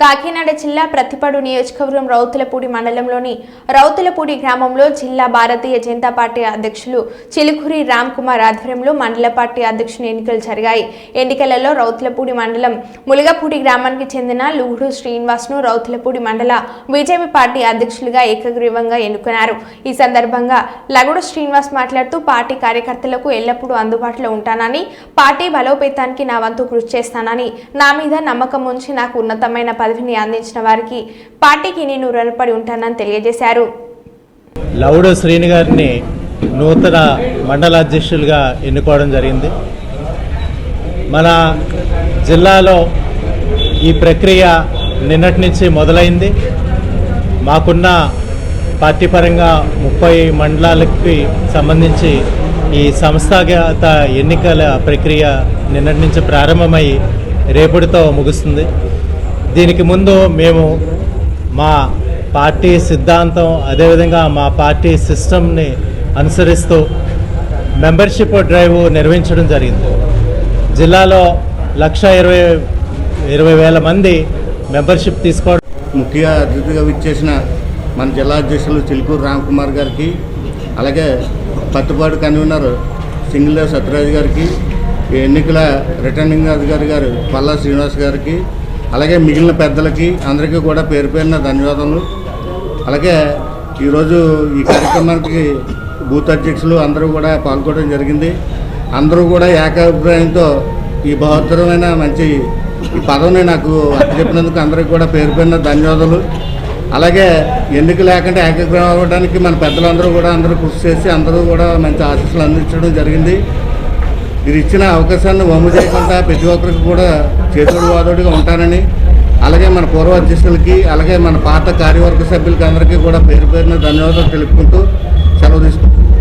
కాకినాడ జిల్లా ప్రతిపడు నియోజకవర్గం రౌతులపూడి మండలంలోని రౌతులపూడి గ్రామంలో జిల్లా భారతీయ జనతా పార్టీ అధ్యక్షులు చిలుకూరి రామ్ కుమార్ ఆధ్వర్యంలో మండల పార్టీ అధ్యక్షుని ఎన్నికలు జరిగాయి. ఎన్నికలలో రౌతులపూడి మండలం ములగపూడి గ్రామానికి చెందిన లుగుడు శ్రీనివాస్ను రౌతులపూడి మండల బీజేపీ పార్టీ అధ్యక్షులుగా ఏకగ్రీవంగా ఎన్నుకున్నారు. ఈ సందర్భంగా లగుడు శ్రీనివాస్ మాట్లాడుతూ పార్టీ కార్యకర్తలకు ఎల్లప్పుడూ అందుబాటులో ఉంటానని పార్టీ బలోపేతానికి నా వంతు కృషి చేస్తానని నా మీద నమ్మకం ఉంచి నాకు ఉన్నతమైన పదవిని అందించిన వారికి పార్టీకి నేను రుణపడి ఉంటానని తెలియజేశారు. లవుడు శ్రీని గారిని నూతన మండల అధ్యక్షులుగా ఎన్నుకోవడం జరిగింది. మన జిల్లాలో ఈ ప్రక్రియ నిన్నటి నుంచి మొదలైంది. మాకున్న పార్టీ పరంగా ముప్పై మండలాలకి సంబంధించి ఈ సంస్థాగత ఎన్నికల ప్రక్రియ నిన్నటి నుంచి ప్రారంభమై రేపటితో ముగుస్తుంది. దీనికి ముందు మేము మా పార్టీ సిద్ధాంతం అదేవిధంగా మా పార్టీ సిస్టమ్ని అనుసరిస్తూ మెంబర్షిప్ డ్రైవ్ నిర్వహించడం జరిగింది. జిల్లాలో లక్ష ఇరవై ఇరవై వేల మంది మెంబర్షిప్ తీసుకోవడం ముఖ్య అతిథిగా విచ్చేసిన మన జిల్లా అధ్యక్షులు చిలుకూరు రామ్కుమార్ గారికి అలాగే పత్తిపాడు కన్వీనర్ సింగిల్ సత్యరాజు గారికి ఈ ఎన్నికల రిటర్నింగ్ అధికారి గారు పల్లా శ్రీనివాస్ గారికి అలాగే మిగిలిన పెద్దలకి అందరికీ కూడా పేరు పేరున ధన్యవాదములు. అలాగే ఈరోజు ఈ కార్యక్రమానికి బూత్ అధ్యక్షులు అందరూ కూడా పాల్గొనడం జరిగింది. అందరూ కూడా ఏకాభిప్రాయంతో ఈ బహోత్తరమైన మంచి ఈ పదవిని నాకు చెప్పినందుకు అందరికీ కూడా పేరు పేరున ధన్యవాదాలు అలాగే ఎన్నిక లేకుండా ఏకగ్రహం అవ్వడానికి మన పెద్దలందరూ కూడా అందరూ కృషి చేసి అందరూ కూడా మంచి ఆశీస్సులు అందించడం జరిగింది. మీరు ఇచ్చిన అవకాశాన్ని వమ్ము చేయకుండా ప్రతి ఒక్కరికి కూడా చేతుడు వాదోడిగా ఉంటానని అలాగే మన పూర్వ అధ్యక్షులకి అలాగే మన పాత కార్యవర్గ సభ్యులకి అందరికీ కూడా పేరు పేరున ధన్యవాదాలు తెలుపుకుంటూ సెలవు తీసుకుంటాం